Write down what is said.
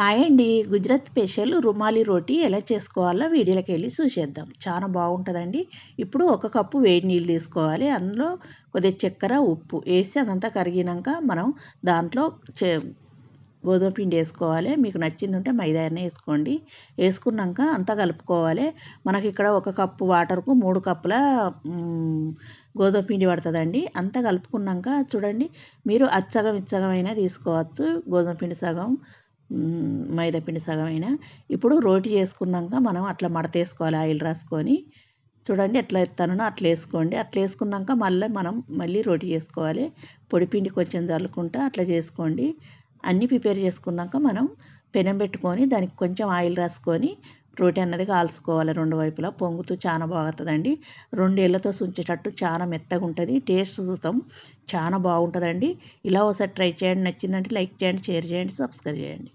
Hi అండి. Gujarat special rumali రోటీ ఎలా చేసుకోవాలో వీడియోలోకి వెళ్ళి చూసేద్దాం. చాలా బాగుంటుందండి. ఇప్పుడు ఒక కప్పు వేడి నీళ్ళు తీసుకోవాలి. అందులో కొద్దిగా చక్కెర ఉప్పు వేసి అదంతా కరిగినాక మనం దాంట్లో గోధుమ పిండి వేసుకోవాలి. మీకు నచ్చింది ఉంటే మైదా అయినా వేసుకోండి. వేసుకున్నాక అంతా కలుపుకోవాలి. మనకి ఇక్కడ ఒక కప్పు వాటర్కు మూడు కప్పుల గోధుమ పిండి పడుతుందండి. అంతా కలుపుకున్నాక చూడండి. మీరు అచ్చగం ఇచ్చగమైనా తీసుకోవచ్చు. గోధుమ పిండి సగం మైదాపిండి సగమైన. ఇప్పుడు రోటి చేసుకున్నాక మనం అట్లా మడత వేసుకోవాలి ఆయిల్ రాసుకొని. చూడండి ఎట్లా ఎత్తానో అట్లా వేసుకోండి. అట్లా వేసుకున్నాక మళ్ళీ మనం మళ్ళీ రోటి చేసుకోవాలి. పొడిపిండి కొంచెం చల్లుకుంటా అట్లా చేసుకోండి. అన్నీ ప్రిపేర్ చేసుకున్నాక మనం పెనం పెట్టుకొని దానికి కొంచెం ఆయిల్ రాసుకొని రోటి అన్నది కాల్చుకోవాలి రెండు వైపులా. పొంగుతూ చాలా బాగుతుందండి రెండేళ్ళతో సుంచేటట్టు చాలా మెత్తగా ఉంటుంది టేస్ట్ చూస్తాం చాలా బాగుంటుందండి. ఇలా ఒకసారి ట్రై చేయండి. నచ్చిందంటే లైక్ చేయండి షేర్ చేయండి సబ్స్క్రైబ్ చేయండి.